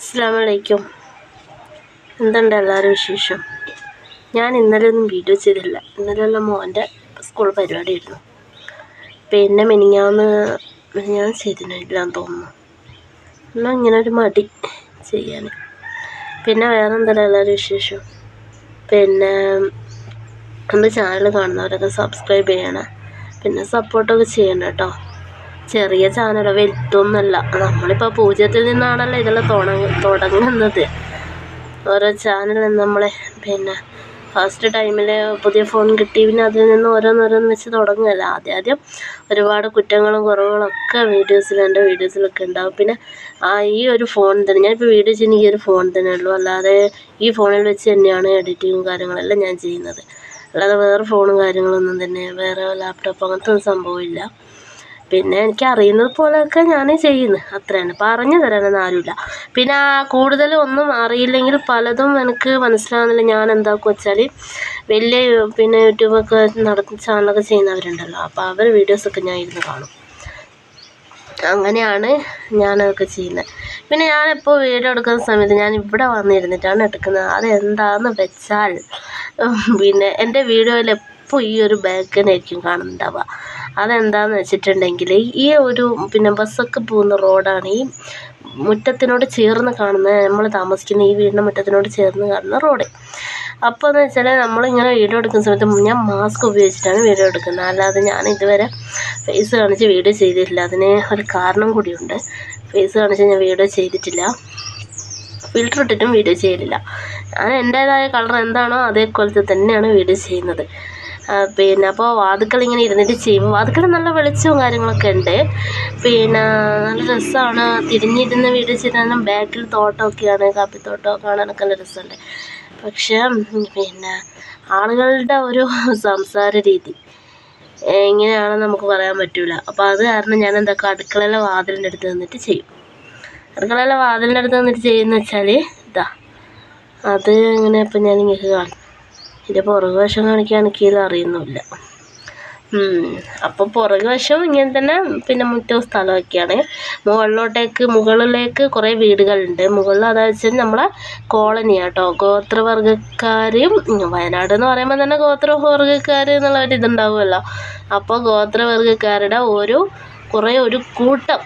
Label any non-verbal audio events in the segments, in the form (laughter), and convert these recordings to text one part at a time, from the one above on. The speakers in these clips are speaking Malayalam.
അസ്സാമലൈക്കും എന്തുണ്ട് എല്ലാവരും വിശേഷം? ഞാൻ ഇന്നലെ ഒന്നും വീഡിയോ ചെയ്തില്ല. ഇന്നലെയുള്ള മോന്റെ സ്കൂൾ പരിപാടിയായിരുന്നു. പിന്നെ മിനിങ്ങാന്ന് മിനിങ്ങാന്ന് ചെയ്തിട്ടില്ലാന്ന് തോന്നുന്നു. എന്നാൽ ഇങ്ങനെ ഒരു മടി ചെയ്യാൻ പിന്നെ വേറെ എന്താണ് എല്ലാവരും വിശേഷം? പിന്നെ എന്റെ ചാനൽ കാണുന്നവരൊക്കെ സബ്സ്ക്രൈബ് ചെയ്യണം. പിന്നെ സപ്പോർട്ടൊക്കെ ചെയ്യണം കേട്ടോ. ചെറിയ ചാനലോ വലുതൊന്നുമല്ല. നമ്മളിപ്പോൾ പൂജ്യത്തിൽ നിന്നാണല്ലോ ഇതെല്ലാം തുടങ്ങ തുടങ്ങുന്നത്. ഓരോ ചാനൽ നമ്മളെ പിന്നെ ഫസ്റ്റ് ടൈമിൽ പുതിയ ഫോൺ കിട്ടി പിന്നെ അതിൽ നിന്ന് ഓരോന്നോരോന്ന് വെച്ച് തുടങ്ങുകയല്ല. ആദ്യം ആദ്യം ഒരുപാട് കുറ്റങ്ങളും കുറവുകളൊക്കെ വീഡിയോസിൽ എന്റെ വീഡിയോസിലൊക്കെ ഉണ്ടാവും. പിന്നെ ആ ഈ ഒരു ഫോൺ തന്നെ ഞാനിപ്പോൾ വീഡിയോ ചെയ്യുന്ന ഈ ഒരു ഫോൺ തന്നെ ഉള്ളൂ. അല്ലാതെ ഈ ഫോണിൽ വെച്ച് തന്നെയാണ് എഡിറ്റിങ്ങും കാര്യങ്ങളെല്ലാം ഞാൻ ചെയ്യുന്നത്. അല്ലാതെ വേറെ ഫോണും കാര്യങ്ങളൊന്നും തന്നെ വേറെ ലാപ്ടോപ്പ് അങ്ങനത്തെ ഒന്നും സംഭവമില്ല. പിന്നെ എനിക്ക് അറിയുന്നത് പോലെയൊക്കെ ഞാൻ ചെയ്യുന്നു. തന്നെ പറഞ്ഞു തരാനൊന്നും ആരുമില്ല. പിന്നെ കൂടുതൽ ഒന്നും അറിയില്ലെങ്കിൽ പലതും എനിക്ക് മനസ്സിലാകുന്നില്ല ഞാൻ എന്താക്കുക വെച്ചാൽ വലിയ പിന്നെ യൂട്യൂബൊക്കെ നടത്തി ചാനലൊക്കെ ചെയ്യുന്നവരുണ്ടല്ലോ. അപ്പോൾ അവർ വീഡിയോസൊക്കെ ഞാൻ ഇരുന്ന് കാണും. അങ്ങനെയാണ് ഞാനതൊക്കെ ചെയ്യുന്നത് പിന്നെ ഞാനിപ്പോൾ വീഡിയോ എടുക്കുന്ന സമയത്ത് ഞാൻ ഇവിടെ വന്നിരുന്നിട്ടാണ് എടുക്കുന്നത്. അതെന്താണെന്ന് വെച്ചാൽ പിന്നെ എന്റെ വീഡിയോയിൽ എപ്പോൾ ഈ ഒരു ആയിരിക്കും കാണുന്നുണ്ടാവുക അതെന്താന്ന് വെച്ചിട്ടുണ്ടെങ്കിൽ ഈ ഒരു പിന്നെ ബസ്സൊക്കെ പോകുന്ന റോഡാണ് ഈ മുറ്റത്തിനോട് ചേർന്ന് കാണുന്ന നമ്മൾ താമസിക്കുന്ന ഈ വീടിന്റെ മുറ്റത്തിനോട് ചേർന്ന് കാണുന്ന റോഡ്. അപ്പോൾ എന്ന് വെച്ചാൽ നമ്മളിങ്ങനെ വീഡിയോ എടുക്കുന്ന സമയത്ത് ഞാൻ മാസ്ക് ഉപയോഗിച്ചിട്ടാണ് വീഡിയോ എടുക്കുന്നത്. അല്ലാതെ ഞാൻ ഇതുവരെ ഫേസ് കാണിച്ച് വീഡിയോ ചെയ്തിട്ടില്ല. അതിന് ഒരു കാരണം കൂടിയുണ്ട്. ഫേസ് കാണിച്ച് ഞാൻ വീഡിയോ ചെയ്തിട്ടില്ല. ഫിൽറ്റർ ഇട്ടിട്ടും വീഡിയോ ചെയ്യലില്ല. ഞാൻ എന്റേതായ കളർ എന്താണോ അതേപോലത്തെ തന്നെയാണ് വീഡിയോ ചെയ്യുന്നത്. പിന്നെ അപ്പോൾ വാതുക്കൾ ഇങ്ങനെ ഇരുന്നിട്ട് ചെയ്യുമ്പോൾ വാതുക്കൾ നല്ല വെളിച്ചവും കാര്യങ്ങളൊക്കെ ഉണ്ട്. പിന്നെ നല്ല രസമാണ് തിരിഞ്ഞിരുന്ന് വീട് ചെയ്താലും ബാക്കിൽ തോട്ടമൊക്കെയാണ് കാപ്പിത്തോട്ടമൊക്കെ കാണാനൊക്കെ നല്ല രസമുണ്ട്. പക്ഷേ പിന്നെ ആളുകളുടെ ഒരു (laughs) സംസാര രീതി എങ്ങനെയാണെന്ന് നമുക്ക് പറയാൻ പറ്റില്ല അപ്പോൾ അത് കാരണം ഞാൻ എന്തൊക്കെ അടുക്കളയിലെ വാതിലിന്റെ അടുത്ത് നിന്നിട്ട് ചെയ്യും. അടുക്കളയിലെ വാതിലിന്റെ അടുത്ത് നിന്നിട്ട് ചെയ്യുന്ന വെച്ചാൽ ഇതാ അത് ഇങ്ങനെ ഇപ്പം ഞാൻ ഇങ്ങനെ കാണും ഇതിന്റെ പുറകു വശം കാണിക്കുകയാണെങ്കിൽ അറിയുന്നില്ല അപ്പോൾ പുറകു വശം ഇങ്ങനെ തന്നെ പിന്നെ മുറ്റവും സ്ഥലമൊക്കെയാണ്. മുകളിലോട്ടേക്ക് മുകളിലേക്ക് കുറേ വീടുകളുണ്ട്. മുകളിൽ അതായത് വെച്ചാൽ നമ്മളെ കോളനിയാണ് കേട്ടോ ഗോത്രവർഗക്കാരും വയനാട് എന്ന് പറയുമ്പോൾ തന്നെ ഗോത്രവർഗക്കാർ എന്നുള്ള ഒരു ഇതുണ്ടാവുമല്ലോ. അപ്പോൾ ഗോത്രവർഗക്കാരുടെ ഒരു കുറേ ഒരു കൂട്ടം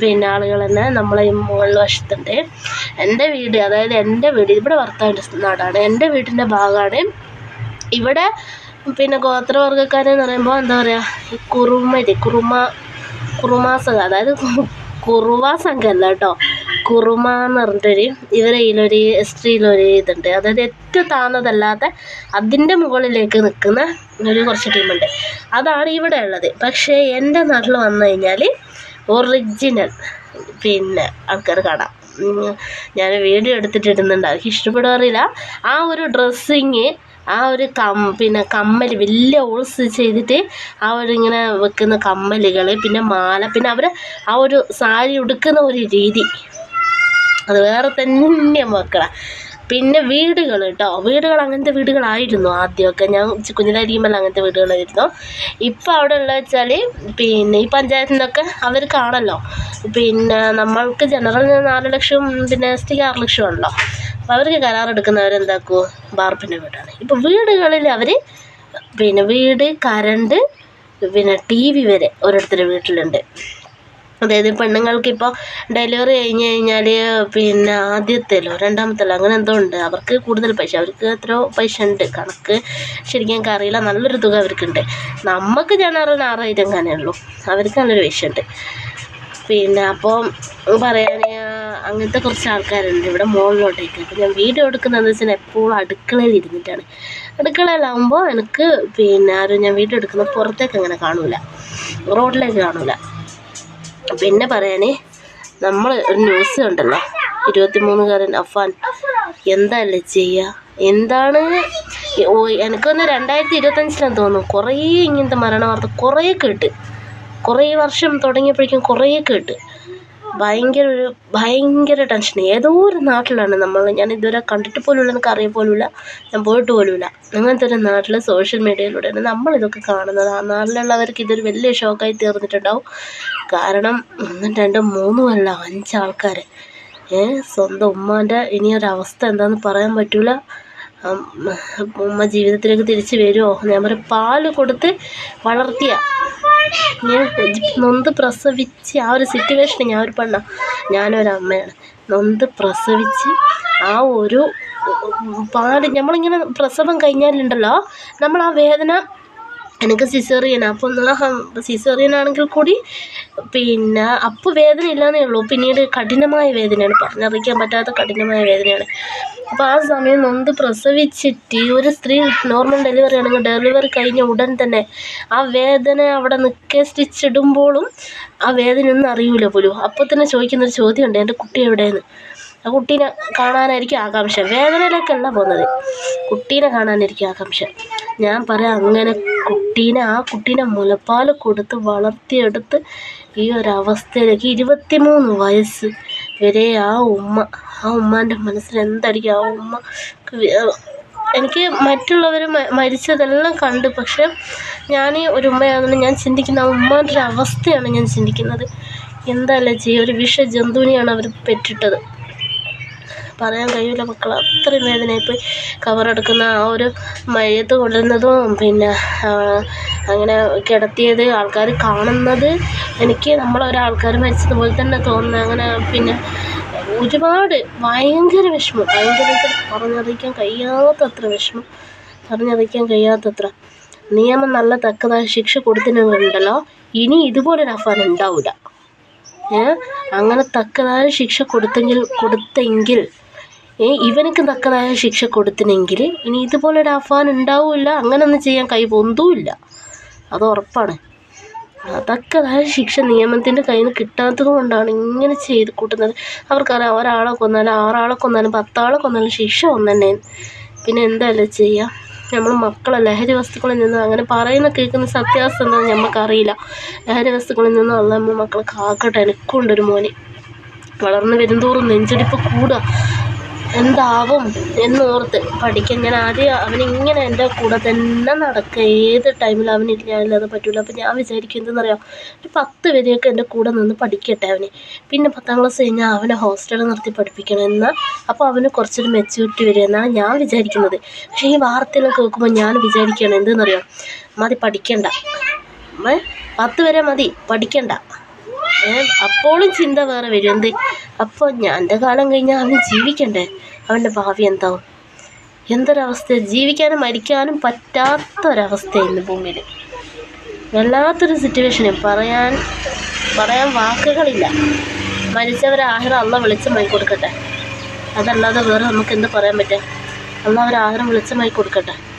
പിന്നെ ആളുകൾ തന്നെ നമ്മളെ ഈ മുകളിൽ വശത്തുണ്ട്. എന്റെ വീട് അതായത് എന്റെ വീട് ഇവിടെ ഭർത്താവിന്റെ നാടാണ്. എന്റെ വീടിന്റെ ഭാഗമാണ് ഇവിടെ പിന്നെ ഗോത്രവർഗക്കാരെന്ന് പറയുമ്പോൾ എന്താ പറയുക കുറുമരി കുറുമ കുറുമാ സംഘം. അതായത് കുറുവ സംഘം അല്ല കേട്ടോ. കുറുമ എന്ന് പറഞ്ഞിട്ടൊരു ഇവരെ ഇതിലൊരു ടിയിലൊരു ഇതുണ്ട്. അതായത് ഏറ്റവും താഴ്ന്നതല്ലാതെ അതിന്റെ മുകളിലേക്ക് നിൽക്കുന്ന ഒരു കുറച്ച് ടീമുണ്ട്. അതാണ് ഇവിടെ ഉള്ളത്. പക്ഷേ എന്റെ നാട്ടിൽ വന്നു കഴിഞ്ഞാൽ ഒറിജിനൽ പിന്നെ ആൾക്കാർ കാണാം. ഞാൻ വീഡിയോ എടുത്തിട്ട് ഇടുന്നുണ്ട് അവർക്ക് ഇഷ്ടപ്പെടുമോ അറിയില്ല ആ ഒരു ഡ്രസ്സിങ് ആ ഒരു കം പിന്നെ കമ്മൽ വലിയ ഓൾസ് ചെയ്തിട്ട് ആ ഒരു ഇങ്ങനെ വെക്കുന്ന കമ്മലുകൾ പിന്നെ മാല പിന്നെ അവർ ആ ഒരു സാരി ഉടുക്കുന്ന ഒരു രീതി. അത് വേറെ തന്നെ മക്കളാ. പിന്നെ വീടുകൾ കേട്ടോ. വീടുകൾ അങ്ങനത്തെ വീടുകളായിരുന്നു ആദ്യമൊക്കെ. ഞാൻ കുഞ്ഞിലായിരിക്കുമ്പോൾ അങ്ങനത്തെ വീടുകളായിരുന്നു. ഇപ്പോൾ അവിടെ ഉള്ളത് വെച്ചാൽ പിന്നെ ഈ പഞ്ചായത്തിൽ നിന്നൊക്കെ അവർ കാണല്ലോ പിന്നെ നമ്മൾക്ക് ജനറൽ നാല് ലക്ഷം പിന്നെ എസ് ടിക്ക് ആറ് ലക്ഷം ഉണ്ടല്ലോ. അപ്പോൾ അവർക്ക് കരാറെടുക്കുന്നവരെന്താക്കുമോ ബാർപ്പിന്റെ വീടാണ്. ഇപ്പോൾ വീടുകളിൽ അവർ പിന്നെ വീട് കരണ്ട് പിന്നെ ടി വി വരെ ഓരോരുത്തരുടെ വീട്ടിലുണ്ട്. അതായത് പെണ്ണുങ്ങൾക്ക് ഇപ്പോൾ ഡെലിവറി കഴിഞ്ഞ് കഴിഞ്ഞാൽ പിന്നെ ആദ്യത്തേലോ രണ്ടാമത്തേലോ അങ്ങനെ എന്തോ ഉണ്ട്. അവർക്ക് കൂടുതൽ പൈസ. അവർക്ക് എത്രയോ പൈസ ഉണ്ട്. കണക്ക് ശരിക്കും എനിക്ക് അറിയില്ല. നല്ലൊരു തുക അവർക്കുണ്ട്. നമുക്ക് ജനറൽ ആറായിരം കാനേ ഉള്ളൂ. അവർക്ക് നല്ലൊരു പൈസ ഉണ്ട്. പിന്നെ അപ്പോൾ പറയാൻ അങ്ങനത്തെ കുറച്ച് ആൾക്കാരുണ്ട്. ഇവിടെ മുകളിലോട്ടേക്ക് അപ്പോൾ ഞാൻ വീഡിയോ എടുക്കുന്നതെന്ന് വെച്ചാൽ എപ്പോഴും അടുക്കളയിൽ ഇരുന്നിട്ടാണ്. അടുക്കളയിലാവുമ്പോൾ എനിക്ക് പിന്നെ ആരും ഞാൻ വീഡിയോ എടുക്കുന്ന പുറത്തേക്ക് അങ്ങനെ കാണൂല. റോഡിലേക്ക് കാണൂല. പിന്നെ പറയാനേ നമ്മൾ ഒരു ന്യൂസ് കണ്ടല്ലോ ഇരുപത്തിമൂന്നുകാരൻ അഫാൻ എന്താല്ലേ ചെയ്യുക എന്താണ്? ഓ എനിക്കൊന്ന് രണ്ടായിരത്തി ഇരുപത്തഞ്ചിലാണ് തോന്നുന്നു. കുറേ ഇങ്ങനത്തെ മരണ വാർത്ത കുറേ കേട്ട്. കുറേ വർഷം തുടങ്ങിയപ്പോഴേക്കും കുറേ കേട്ട്. ഭയങ്കര ഒരു ഭയങ്കര ടെൻഷൻ ഏതോ ഒരു നാട്ടിലാണ് നമ്മൾ ഞാൻ ഇതുവരെ കണ്ടിട്ട് പോലുമില്ല എനിക്ക് അറിയ പോലുമില്ല. ഞാൻ പോയിട്ട് പോലുമില്ല. അങ്ങനത്തെ ഒരു നാട്ടിൽ സോഷ്യൽ മീഡിയയിലൂടെയാണ് നമ്മളിതൊക്കെ കാണുന്നത്. ആ നാട്ടിലുള്ളവർക്ക് ഇതൊരു വലിയ ഷോക്കായി തീർന്നിട്ടുണ്ടാവും. കാരണം ഒന്നും രണ്ടും മൂന്നും അല്ല അഞ്ചാൾക്കാർ ഏ സ്വന്തം ഉമ്മാന്റെ ഇനിയൊരവസ്ഥ എന്താണെന്ന് പറയാൻ പറ്റൂല. ഉമ്മ ജീവിതത്തിലേക്ക് തിരിച്ചു വരുമോ ഞാൻ പറയും പാൽ കൊടുത്ത് വളർത്തിയ. ഞാൻ നൊന്ത് പ്രസവിച്ച് ആ ഒരു സിറ്റുവേഷൻ ഞാൻ ഒരു പെണ്ണ. ഞാനൊരമ്മയാണ് നൊന്ത് പ്രസവിച്ച് ആ ഒരു പാട് നമ്മളിങ്ങനെ പ്രസവം കഴിഞ്ഞാലുണ്ടല്ലോ നമ്മൾ ആ വേദന എനിക്ക് സിസേറിയൻ അപ്പോൾ സിസേറിയൻ ആണെങ്കിൽ കൂടി പിന്നെ അപ്പോൾ വേദന ഇല്ലാന്നേ ഉള്ളൂ. പിന്നീട് കഠിനമായ വേദനയാണ്. പറഞ്ഞറിയിക്കാൻ പറ്റാത്ത കഠിനമായ വേദനയാണ്. അപ്പോൾ ആ സമയം നൊന്ത് പ്രസവിച്ചിട്ട് ഒരു സ്ത്രീ നോർമൽ ഡെലിവറി ആണെങ്കിൽ ഡെലിവറി കഴിഞ്ഞ ഉടൻ തന്നെ ആ വേദന അവിടെ നിൽക്കെ സ്റ്റിച്ച് ഇടുമ്പോഴും ആ വേദന ഒന്നും അറിയില്ല പോലും. അപ്പോൾ തന്നെ ചോദിക്കുന്നൊരു ചോദ്യമുണ്ട്. എന്റെ കുട്ടി എവിടെയെന്ന് ആ കുട്ടീനെ കാണാനായിരിക്കും ആകാംക്ഷ. വേദനയിലേക്കല്ല പോകുന്നത്. കുട്ടീനെ കാണാനായിരിക്കും ആകാംക്ഷ. ഞാൻ പറയാം അങ്ങനെ കുട്ടീനെ ആ കുട്ടീനെ മുലപ്പാൽ കൊടുത്ത് വളർത്തിയെടുത്ത് ഈ ഒരവസ്ഥയിലേക്ക് ഇരുപത്തിമൂന്ന് വയസ്സ് വരെ ആ ഉമ്മ ആ ഉമ്മാന്റെ മനസ്സിൽ എന്തായിരിക്കും ആ ഉമ്മ എനിക്ക് മറ്റുള്ളവർ മരിച്ചതെല്ലാം കണ്ട്. പക്ഷേ ഞാൻ ഒരു ഉമ്മയാണെന്ന് ഞാൻ ചിന്തിക്കുന്ന ആ ഉമ്മാന്റെ ഒരു അവസ്ഥയാണ് ഞാൻ ചിന്തിക്കുന്നത്. എന്താല്ലേ ചെയ്യുക ഒരു വിഷ ജന്തുവിനെയാണ് അവർ പെറ്റിട്ടത്. പറയാൻ കഴിയില്ല മക്കൾ അത്രയും വേദനയായിപ്പോയി കവറെടുക്കുന്ന ആ ഒരു മയത്ത് കൊള്ളുന്നതും പിന്നെ അങ്ങനെ കിടത്തിയത് ആൾക്കാർ കാണുന്നത് എനിക്ക് നമ്മളൊരാൾക്കാർ മരിച്ചതുപോലെ തന്നെ തോന്നുന്നത് അങ്ങനെ പിന്നെ ഒരുപാട് ഭയങ്കര വിഷമം. ഭയങ്കര പറഞ്ഞറിയിക്കാൻ കഴിയാത്തത്ര വിഷമം. പറഞ്ഞറിയിക്കാൻ കഴിയാത്തത്ര. നിയമം നല്ല തക്കതായ ശിക്ഷ കൊടുത്തിട്ടുണ്ടല്ലോ. ഇനി ഇതുപോലൊരു അഫാൻ ഉണ്ടാവില്ല അങ്ങനെ തക്കതായ ശിക്ഷ കൊടുത്തെങ്കിൽ കൊടുത്തെങ്കിൽ ഏ ഇവനക്ക് തക്കതായ ശിക്ഷ കൊടുത്തിനെങ്കിൽ ഇനി ഇതുപോലൊരു അഫാൻ ഉണ്ടാവില്ല അങ്ങനൊന്നും ചെയ്യാൻ കൈ പൊന്തുമില്ല അത് ഉറപ്പാണ്. തക്കതായ ശിക്ഷ നിയമത്തിന്റെ കയ്യിൽ നിന്ന് കിട്ടാത്തത് കൊണ്ടാണ് ഇങ്ങനെ ചെയ്ത് കൂട്ടുന്നത്. അവർക്കറിയാം ഒരാളെ കൊന്നാലും ആറാളെ കൊന്നാലും പത്താളെ കൊന്നാലും ശിക്ഷ ഒന്നെന്നെ. പിന്നെ എന്തായാലും ചെയ്യുക നമ്മൾ മക്കളെ ലഹരി വസ്തുക്കളിൽ നിന്ന് അങ്ങനെ പറയുന്ന കേൾക്കുന്ന സത്യാവസ്ഥ എന്താണെന്ന് നമുക്കറിയില്ല ലഹരി വസ്തുക്കളിൽ നിന്നുള്ള നമ്മൾ മക്കളെ കാക്കട്ടെ എനിക്കുണ്ടൊരു മോനെ. വളർന്നു വരുന്തോറും നെഞ്ചടിപ്പ് കൂടുക. എന്താവും എന്നോർത്ത് പഠിക്കാൻ. ഞാൻ ആദ്യം അവനിങ്ങനെ എന്റെ കൂടെ തന്നെ നടക്കുക ഏത് ടൈമിൽ അവനില്ലാതെ പറ്റില്ല അപ്പം ഞാൻ വിചാരിക്കും എന്തെന്നറിയാം? ഒരു പത്ത് വരെയൊക്കെ എന്റെ കൂടെ നിന്ന് പഠിക്കട്ടെ അവന്. പിന്നെ പത്താം ക്ലാസ് കഴിഞ്ഞാൽ അവനെ ഹോസ്റ്റലിൽ നിർത്തി പഠിപ്പിക്കണം എന്നാൽ അപ്പോൾ അവന് കുറച്ചൊരു മെച്യൂരിറ്റി വരും എന്നാണ് ഞാൻ വിചാരിക്കുന്നത്. പക്ഷേ ഈ വാർത്തയിലും കേൾക്കുമ്പോൾ ഞാൻ വിചാരിക്കുകയാണ് എന്തെന്നറിയാം? മതി പഠിക്കണ്ട. പത്ത് വരെ മതി പഠിക്കണ്ട. അപ്പോഴും ചിന്ത വേറെ വരും. എന്ത്? അപ്പോൾ ഞാൻ എന്റെ കാലം കഴിഞ്ഞാൽ അവന് ജീവിക്കണ്ടേ? അവന്റെ ഭാവി എന്താവും? എന്തൊരവസ്ഥ ജീവിക്കാനും മരിക്കാനും പറ്റാത്തൊരവസ്ഥ ഇന്ന് ഭൂമിയിൽ. വല്ലാത്തൊരു സിറ്റുവേഷനും പറയാൻ പറയാൻ വാക്കുകളില്ല. മരിച്ചവരെ ആഹാരം അള്ള വെളിച്ചമായി കൊടുക്കട്ടെ. അതല്ലാതെ വേറെ നമുക്ക് എന്ത് പറയാൻ പറ്റുക അള്ള അവരെ ആഹാരം വെളിച്ചമായി കൊടുക്കട്ടെ.